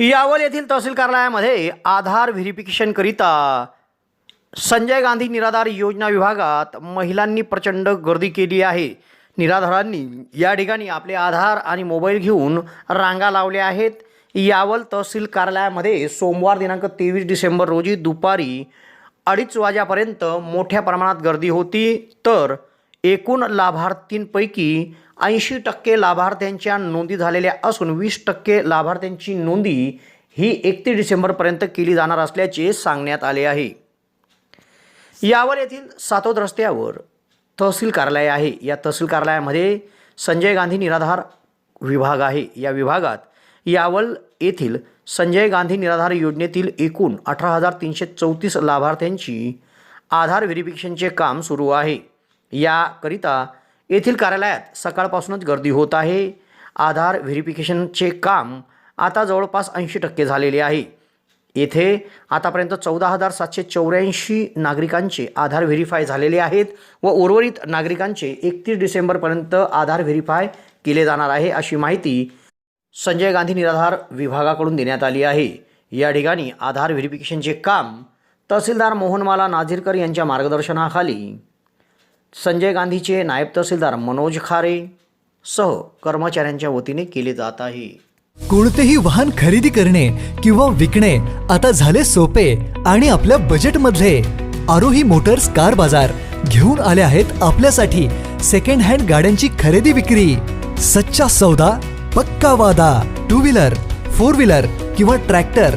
यावल येथील तहसील कार्यालयामध्ये आधार व्हेरिफिकेशनकरिता संजय गांधी निराधार योजना विभागात महिलांनी प्रचंड गर्दी केली आहे. निराधारांनी या ठिकाणी आपले आधार आणि मोबाईल घेऊन रांगा लावल्या आहेत. यावल तहसील कार्यालयामध्ये सोमवार दिनांक तेवीस डिसेंबर रोजी दुपारी अडीच वाजेपर्यंत मोठ्या प्रमाणात गर्दी होती. तर एकूण लाभार्थींपैकी ऐंशी टक्के लाभार्थ्यांच्या नोंदी झालेल्या असून वीस टक्के लाभार्थ्यांची नोंदी ही एकतीस डिसेंबरपर्यंत केली जाणार असल्याचे सांगण्यात आले आहे. यावर येथील सातोद रस्त्यावर तहसील कार्यालय आहे. या तहसील कार्यालयामध्ये संजय गांधी निराधार विभाग आहे. या विभागात यावल येथील संजय गांधी निराधार योजनेतील एकूण अठरा हजार तीनशे चौतीस लाभार्थ्यांची आधार व्हेरिफिकेशनचे काम सुरू आहे. याकरिता येथील कार्यालयात सकाळपासूनच गर्दी होत आहे. आधार व्हेरिफिकेशनचे काम आता जवळपास ऐंशी टक्के झालेले आहे. येथे आतापर्यंत चौदा हजार सातशे चौऱ्याऐंशी नागरिकांचे आधार व्हेरीफाय झालेले आहेत व उर्वरित नागरिकांचे एकतीस डिसेंबरपर्यंत आधार व्हेरीफाय केले जाणार आहे अशी माहिती संजय गांधी निराधार विभागाकडून देण्यात आली आहे. या ठिकाणी आधार व्हेरिफिकेशनचे काम तहसीलदार मोहनमाला नाझीरकर यांच्या मार्गदर्शनाखाली संजय गांधीचे नायब तहसीलदार मनोज खारे सह कर्मचाऱ्यांच्या वतीने केले जात आहे. कोणतेही वाहन खरेदी करणे किंवा विकणे आता झाले सोपे आणि आपल्या बजेटमधले आरोही मोटर्स कार बाजार घेऊन आले आहेत आपल्यासाठी सेकंड हँड गाड्यांची खरेदी विक्री. सच्चा सौदा पक्का वादा टू व्हीलर फोर व्हीलर किंवा ट्रॅक्टर